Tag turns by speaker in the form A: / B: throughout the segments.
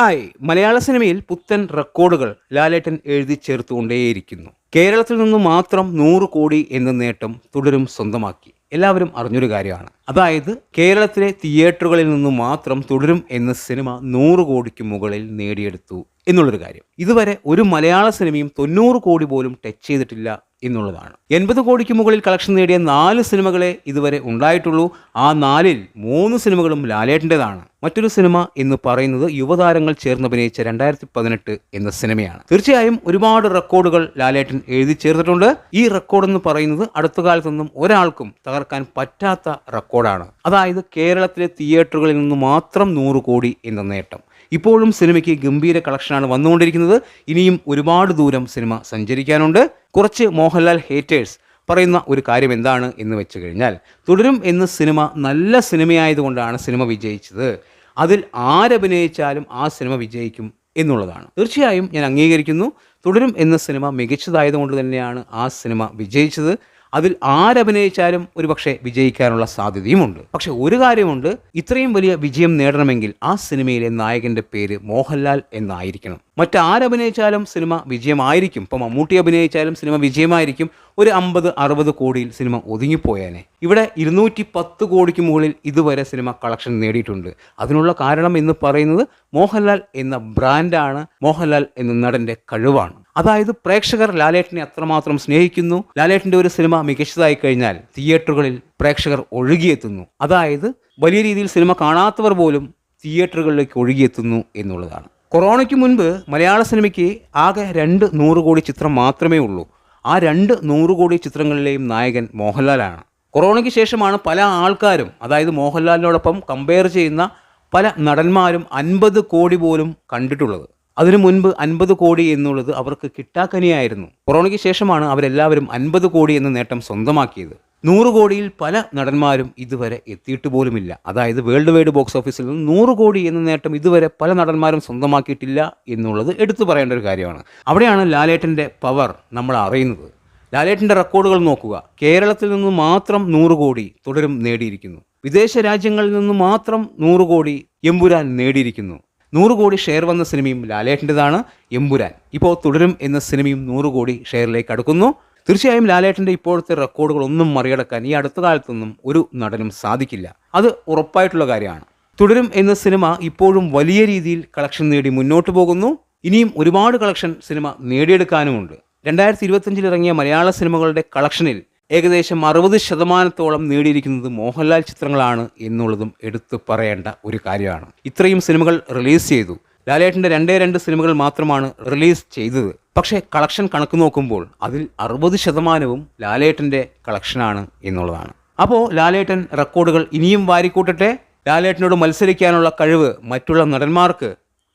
A: Hi മലയാള സിനിമയിൽ പുത്തൻ റെക്കോർഡുകൾ ലാലേട്ടൻ എഴുതി ചേർത്തുകൊണ്ടേയിരിക്കുന്നു. കേരളത്തിൽ നിന്ന് മാത്രം നൂറ് കോടി എന്ന നേട്ടം തുടരും സ്വന്തമാക്കി. എല്ലാവരും അറിഞ്ഞൊരു കാര്യമാണ്. അതായത് കേരളത്തിലെ തിയേറ്ററുകളിൽ നിന്ന് മാത്രം തുടരും എന്ന സിനിമ നൂറ് കോടിക്ക് മുകളിൽ നേടിയെടുത്തു എന്നുള്ളൊരു കാര്യം. ഇതുവരെ ഒരു മലയാള സിനിമയും തൊണ്ണൂറ് കോടി പോലും ടച്ച് ചെയ്തിട്ടില്ല എന്നുള്ളതാണ്. എൺപത് കോടിക്ക് മുകളിൽ കളക്ഷൻ നേടിയ നാല് സിനിമകളെ ഇതുവരെ ഉണ്ടായിട്ടുള്ളൂ. ആ നാലിൽ മൂന്ന് സിനിമകളും ലാലേട്ടന്റെതാണ്. മറ്റൊരു സിനിമ എന്ന് പറയുന്നത് യുവതാരങ്ങൾ ചേർന്നഭിനയിച്ച രണ്ടായിരത്തി പതിനെട്ട് എന്ന സിനിമയാണ്. തീർച്ചയായും ഒരുപാട് റെക്കോർഡുകൾ ലാലേട്ടൻ എഴുതി ചേർത്തിട്ടുണ്ട്. ഈ റെക്കോർഡ് എന്ന് പറയുന്നത് അടുത്ത കാലത്തൊന്നും ഒരാൾക്കും തകർക്കാൻ പറ്റാത്ത റെക്കോർഡാണ് അതായത് കേരളത്തിലെ തിയേറ്ററുകളിൽ നിന്ന് മാത്രം നൂറ് കോടി എന്ന നേട്ടം. ഇപ്പോഴും സിനിമയ്ക്ക് ഗംഭീര കളക്ഷനാണ് വന്നുകൊണ്ടിരിക്കുന്നത്. ഇനിയും ഒരുപാട് ദൂരം സിനിമ സഞ്ചരിക്കാനുണ്ട്. കുറച്ച് മോഹൻലാൽ ഹേറ്റേഴ്സ് പറയുന്ന ഒരു കാര്യം എന്താണ് എന്ന് വെച്ച് കഴിഞ്ഞാൽ തുടരും എന്ന സിനിമ നല്ല സിനിമയായതുകൊണ്ടാണ് സിനിമ വിജയിച്ചത്. അതിൽ ആരഭിനയിച്ചാലും ആ സിനിമ വിജയിക്കും എന്നുള്ളതാണ്. തീർച്ചയായും ഞാൻ അംഗീകരിക്കുന്നു. തുടരും എന്ന സിനിമ മികച്ചതായതുകൊണ്ട് തന്നെയാണ് ആ സിനിമ വിജയിച്ചത്. അതിൽ ആരഭിനയിച്ചാലും ഒരുപക്ഷെ വിജയിക്കാനുള്ള സാധ്യതയുമുണ്ട്. പക്ഷെ ഒരു കാര്യമുണ്ട് ഇത്രയും വലിയ വിജയം നേടണമെങ്കിൽ ആ സിനിമയിലെ നായകന്റെ പേര് മോഹൻലാൽ എന്നായിരിക്കണം. മറ്റാരഭിനയിച്ചാലും സിനിമ വിജയമായിരിക്കും. ഇപ്പം മമ്മൂട്ടി അഭിനയിച്ചാലും സിനിമ വിജയമായിരിക്കും. ഒരു അമ്പത് അറുപത് കോടിയിൽ സിനിമ ഒതുങ്ങിപ്പോയേനെ. ഇവിടെ ഇരുന്നൂറ്റി പത്ത് കോടിക്ക് മുകളിൽ ഇതുവരെ സിനിമ കളക്ഷൻ നേടിയിട്ടുണ്ട്. അതിനുള്ള കാരണം എന്ന് പറയുന്നത് മോഹൻലാൽ എന്ന ബ്രാൻഡാണ് മോഹൻലാൽ എന്ന നടന്റെ കഴിവാണ്. അതായത് പ്രേക്ഷകർ ലാലേട്ടനെ അത്രമാത്രം സ്നേഹിക്കുന്നു. ലാലേട്ടന്റെ ഒരു സിനിമ മികച്ചതായി കഴിഞ്ഞാൽ തിയേറ്ററുകളിൽ പ്രേക്ഷകർ ഒഴുകിയെത്തുന്നു. അതായത് വലിയ രീതിയിൽ സിനിമ കാണാത്തവർ പോലും തിയേറ്ററുകളിലേക്ക് ഒഴുകിയെത്തുന്നു എന്നുള്ളതാണ്. കൊറോണയ്ക്ക് മുൻപ് മലയാള സിനിമയ്ക്ക് ആകെ രണ്ട് നൂറ് കോടി ചിത്രം മാത്രമേ ഉള്ളൂ. ആ രണ്ട് നൂറ് കോടി ചിത്രങ്ങളിലെയും നായകൻ മോഹൻലാലാണ്. കൊറോണയ്ക്ക് ശേഷമാണ് പല ആൾക്കാരും അതായത് മോഹൻലാലിനോടൊപ്പം കമ്പയർ ചെയ്യുന്ന പല നടന്മാരും അൻപത് കോടി പോലും കണ്ടിട്ടുള്ളത്. അതിനു മുൻപ് അൻപത് കോടി എന്നുള്ളത് അവർക്ക് കിട്ടാക്കനിയായിരുന്നു. കൊറോണയ്ക്ക് ശേഷമാണ് അവരെല്ലാവരും അൻപത് കോടി എന്ന നേട്ടം സ്വന്തമാക്കിയത്. നൂറ് കോടിയിൽ പല നടന്മാരും ഇതുവരെ എത്തിയിട്ട് പോലുമില്ല. അതായത് വേൾഡ് വൈഡ് ബോക്സ് ഓഫീസിൽ നിന്ന് നൂറ് കോടി എന്ന നേട്ടം ഇതുവരെ പല നടന്മാരും സ്വന്തമാക്കിയിട്ടില്ല എന്നുള്ളത് എടുത്തു പറയേണ്ട ഒരു കാര്യമാണ്. അവിടെയാണ് ലാലേട്ടന്റെ പവർ നമ്മൾ അറിയുന്നത്. ലാലേട്ടന്റെ റെക്കോർഡുകൾ നോക്കുക. കേരളത്തിൽ നിന്ന് മാത്രം നൂറ് കോടി തുടരും നേടിയിരിക്കുന്നു. വിദേശ രാജ്യങ്ങളിൽ നിന്ന് മാത്രം നൂറ് കോടി എമ്പുരാൻ നേടിയിരിക്കുന്നു. നൂറ് കോടി ഷെയർ വന്ന സിനിമയും ലാലേട്ടന്റെതാണ് എമ്പുരാൻ. ഇപ്പോൾ തുടരും എന്ന സിനിമയും നൂറ് കോടി ഷെയറിലേക്ക് അടുക്കുന്നു. തീർച്ചയായും ലാലേട്ടന്റെ ഇപ്പോഴത്തെ റെക്കോർഡുകൾ ഒന്നും മറികടക്കാൻ ഈ അടുത്ത കാലത്തൊന്നും ഒരു നടനും സാധിക്കില്ല. അത് ഉറപ്പായിട്ടുള്ള കാര്യമാണ്. തുടരും എന്ന സിനിമ ഇപ്പോഴും വലിയ രീതിയിൽ കളക്ഷൻ നേടി മുന്നോട്ട് പോകുന്നു. ഇനിയും ഒരുപാട് കളക്ഷൻ സിനിമ നേടിയെടുക്കാനുമുണ്ട്. രണ്ടായിരത്തി ഇരുപത്തഞ്ചിൽ ഇറങ്ങിയ മലയാള സിനിമകളുടെ കളക്ഷനിൽ ഏകദേശം അറുപത് ശതമാനത്തോളം നേടിയിരിക്കുന്നത് മോഹൻലാൽ ചിത്രങ്ങളാണ് എന്നുള്ളതും എടുത്തു പറയേണ്ട ഒരു കാര്യമാണ്. ഇത്രയും സിനിമകൾ റിലീസ് ചെയ്തു. ലാലേട്ടന്റെ രണ്ടേ രണ്ട് സിനിമകൾ മാത്രമാണ് റിലീസ് ചെയ്തത്. പക്ഷേ കളക്ഷൻ കണക്ക് നോക്കുമ്പോൾ അതിൽ അറുപത് ശതമാനവും ലാലേട്ടന്റെ കളക്ഷനാണ് എന്നുള്ളതാണ്. അപ്പോൾ ലാലേട്ടൻ റെക്കോർഡുകൾ ഇനിയും വാരിക്കൂട്ടട്ടെ? ലാലേട്ടനോട് മത്സരിക്കാനുള്ള കഴിവ് മറ്റുള്ള നടന്മാർക്ക്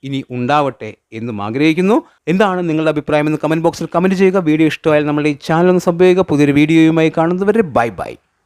A: ഇനി ഉണ്ടാവട്ടെ എന്നും ആഗ്രഹിക്കുന്നു. എന്താണ് നിങ്ങളുടെ അഭിപ്രായം എന്ന് കമന്റ് ബോക്സിൽ കമന്റ് ചെയ്യുക. വീഡിയോ ഇഷ്ടമായാൽ നമ്മുടെ ഈ ചാനൽ ഒന്ന് സബ് ചെയ്യുക. പുതിയൊരു വീഡിയോയുമായി കാണുന്നവരെ ബൈ ബൈ